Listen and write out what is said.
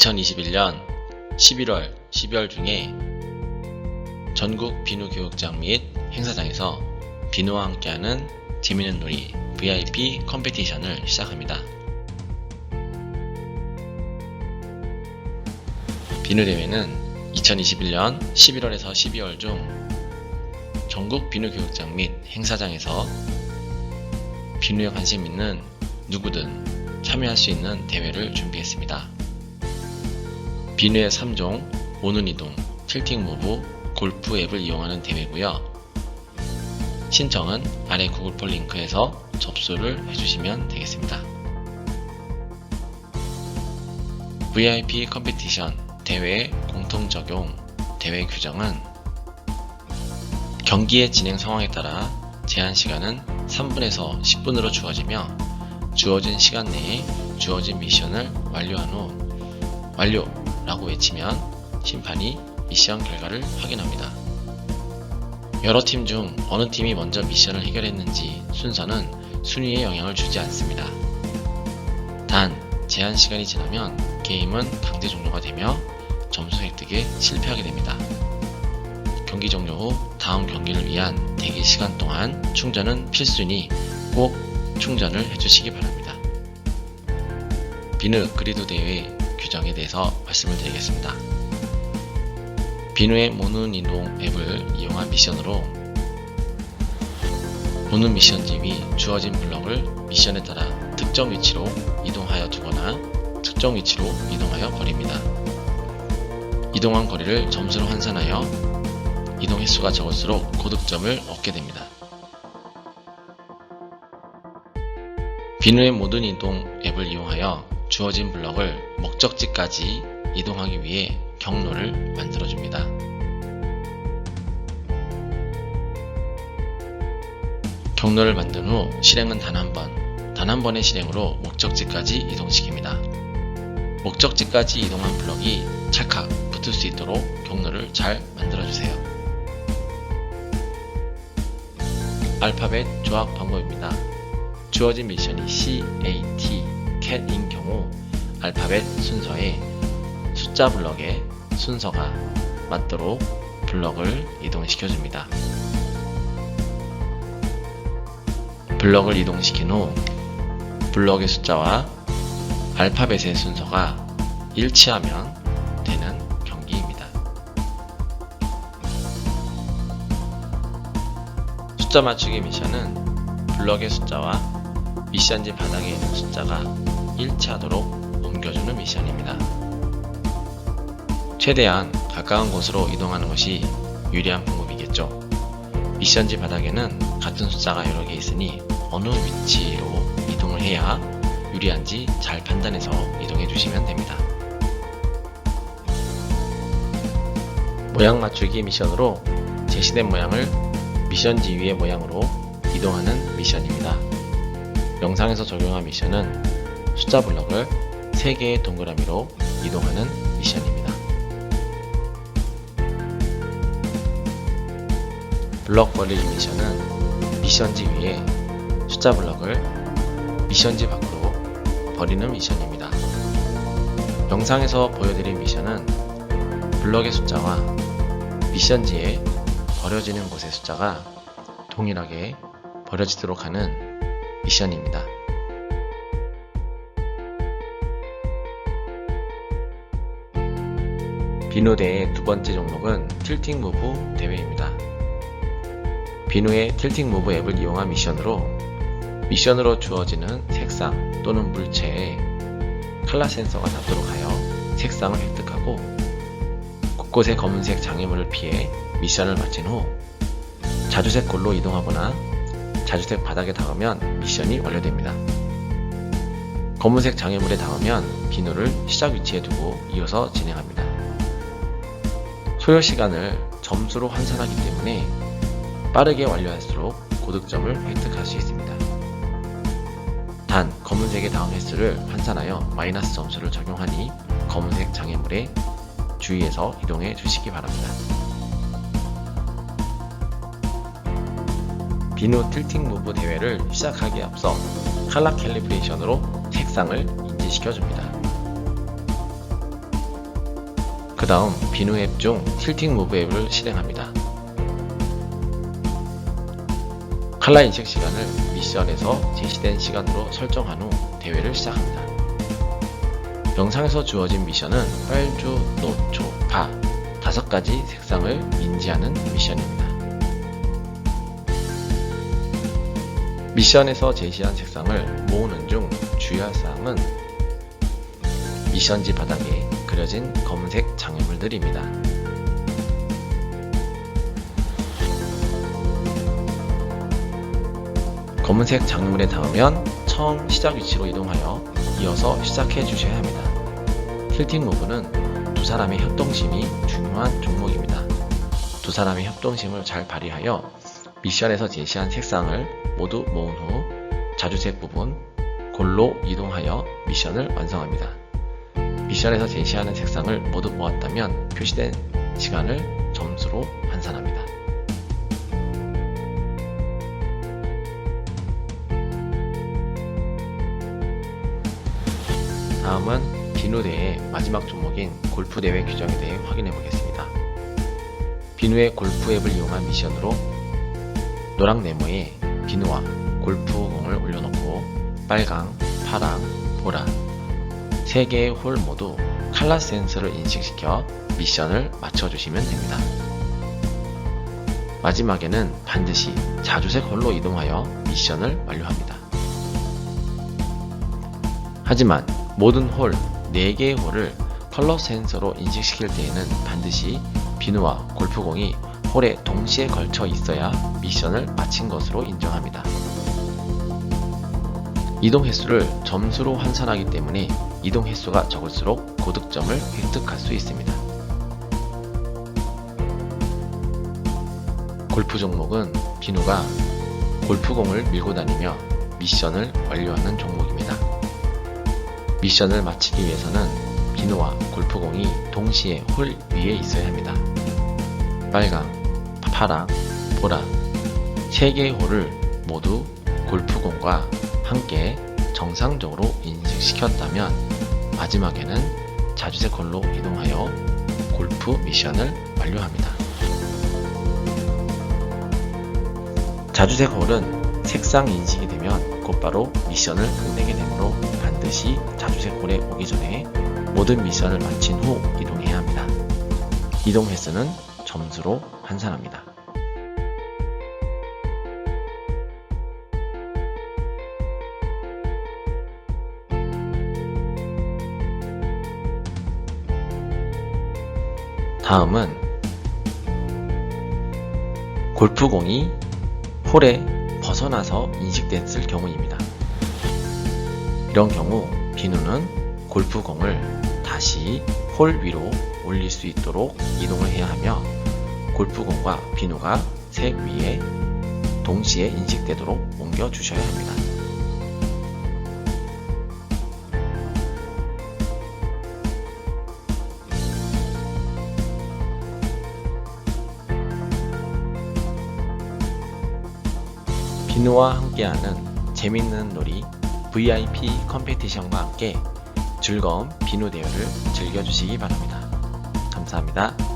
2021년 11월, 12월 중에 전국 비누 교육장 및 행사장에서 비누와 함께하는 재미있는 놀이 VIP 컴페티션을 시작합니다. 비누 대회는 2021년 11월에서 12월 중 전국 비누 교육장 및 행사장에서 비누에 관심 있는 누구든 참여할 수 있는 대회를 준비했습니다. 비누의 3종, 오는 이동, 틸팅 무브, 골프 앱을 이용하는 대회고요. 신청은 아래 구글 폴 링크에서 접수를 해주시면 되겠습니다. VIP 컴피티션 대회 공통 적용 대회 규정은 경기의 진행 상황에 따라 제한 시간은 3분에서 10분으로 주어지며 주어진 시간 내에 주어진 미션을 완료한 후 완료 라고 외치면 심판이 미션 결과를 확인합니다. 여러 팀 중 어느 팀이 먼저 미션을 해결했는지 순서는 순위에 영향을 주지 않습니다. 단, 제한 시간이 지나면 게임은 강제 종료가 되며 점수 획득에 실패하게 됩니다. 경기 종료 후 다음 경기를 위한 대기 시간 동안 충전은 필수니 꼭 충전을 해주시기 바랍니다. 비누 그리드 대회 규정에 대해서 말씀을 드리겠습니다. 비누의 모눈 이동 앱을 이용한 미션으로 모눈 미션지 위 주어진 블럭을 미션에 따라 특정 위치로 이동하여 두거나 특정 위치로 이동하여 버립니다. 이동한 거리를 점수로 환산하여 이동 횟수가 적을수록 고득점을 얻게 됩니다. 비누의 모든 이동 앱을 이용하여 주어진 블럭을 목적지까지 이동하기 위해 경로를 만들어줍니다. 경로를 만든 후 실행은 단 한 번, 단 한 번의 실행으로 목적지까지 이동시킵니다. 목적지까지 이동한 블럭이 찰칵 붙을 수 있도록 경로를 잘 만들어주세요. 알파벳 조합 방법입니다. 주어진 미션이 C, A, T, CAT인 경우 알파벳 순서에 숫자 블럭의 순서가 맞도록 블럭을 이동시켜 줍니다. 블럭을 이동시킨 후 블럭의 숫자와 알파벳의 순서가 일치하면 되는 경기입니다. 숫자 맞추기 미션은 블럭의 숫자와 미션지 바닥에 있는 숫자가 일치하도록 옮겨주는 미션입니다. 최대한 가까운 곳으로 이동하는 것이 유리한 방법이겠죠. 미션지 바닥에는 같은 숫자가 여러 개 있으니 어느 위치로 이동을 해야 유리한지 잘 판단해서 이동해 주시면 됩니다. 모양 맞추기 미션으로 제시된 모양을 미션지 위의 모양으로 이동하는 미션입니다. 영상에서 적용한 미션은 숫자 블럭을 3개의 동그라미로 이동하는 미션입니다. 블럭 벌리기 미션은 미션지 위에 숫자 블럭을 미션지 밖으로 버리는 미션입니다. 영상에서 보여드린 미션은 블럭의 숫자와 미션지에 버려지는 곳의 숫자가 동일하게 버려지도록 하는 미션입니다. 비누대의 두 번째 종목은 틸팅 무브 대회입니다. 비누의 틸팅 무브 앱을 이용한 미션으로 미션으로 주어지는 색상 또는 물체에 칼라 센서가 닿도록 하여 색상을 획득하고 곳곳의 검은색 장애물을 피해 미션을 마친 후 자주색 골로 이동하거나 자주색 바닥에 닿으면 미션이 완료됩니다. 검은색 장애물에 닿으면 비누를 시작 위치에 두고 이어서 진행합니다. 소요 시간을 점수로 환산하기 때문에 빠르게 완료할수록 고득점을 획득할 수 있습니다. 단, 검은색에 닿은 횟수를 환산하여 마이너스 점수를 적용하니 검은색 장애물에 주의해서 이동해 주시기 바랍니다. 비누 틸팅 무브 대회를 시작하기에 앞서 칼라 캘리브레이션으로 색상을 인지시켜 줍니다. 그 다음 비누 앱 중 틸팅 무브 앱을 실행합니다. 칼라 인식 시간을 미션에서 제시된 시간으로 설정한 후 대회를 시작합니다. 영상에서 주어진 미션은 빨주, 노초, 파 다섯 가지 색상을 인지하는 미션입니다. 미션에서 제시한 색상을 모으는 중 주의할 사항은 미션지 바닥에 그려진 검은색 장애물들입니다. 검은색 장애물에 닿으면 처음 시작 위치로 이동하여 이어서 시작해 주셔야 합니다. 틸팅 무브는 두 사람의 협동심이 중요한 종목입니다. 두 사람의 협동심을 잘 발휘하여 미션에서 제시한 색상을 모두 모은 후 자주색 부분 골로 이동하여 미션을 완성합니다. 미션에서 제시하는 색상을 모두 모았다면 표시된 시간을 점수로 환산합니다. 다음은 비누 대회 마지막 종목인 골프 대회 규정에 대해 확인해 보겠습니다. 비누의 골프 앱을 이용한 미션으로 노랑 네모에 비누와 골프공을 올려놓고 빨강, 파랑, 보라 세 개의 홀 모두 칼라 센서를 인식시켜 미션을 맞춰주시면 됩니다. 마지막에는 반드시 자주색 홀로 이동하여 미션을 완료합니다. 하지만 모든 홀 4개의 홀을 컬러 센서로 인식시킬 때에는 반드시 비누와 골프공이 홀에 동시에 걸쳐 있어야 미션을 마친 것으로 인정합니다. 이동 횟수를 점수로 환산하기 때문에 이동 횟수가 적을수록 고득점을 획득할 수 있습니다. 골프 종목은 비누가 골프공을 밀고 다니며 미션을 완료하는 종목입니다. 미션을 마치기 위해서는 비누와 골프공이 동시에 홀 위에 있어야 합니다. 빨강, 파랑, 보라 세 개의 홀을 모두 골프공과 함께 정상적으로 인식시켰다면 마지막에는 자주색 홀로 이동하여 골프 미션을 완료합니다. 자주색 홀은 색상 인식이 되면 곧바로 미션을 끝내게 되므로 반드시 자주색 홀에 오기 전에 모든 미션을 마친 후 이동해야 합니다. 이동 횟수는 점수로 환산합니다. 다음은 골프공이 홀에 벗어나서 인식됐을 경우입니다. 이런 경우 비누는 골프공을 다시 홀 위로 올릴 수 있도록 이동을 해야 하며 골프공과 비누가 색 위에 동시에 인식되도록 옮겨 주셔야 합니다. 비누와 함께하는 재밌는 놀이 VIP 컴페티션과 함께 즐거운 비누 대회를 즐겨주시기 바랍니다. 감사합니다.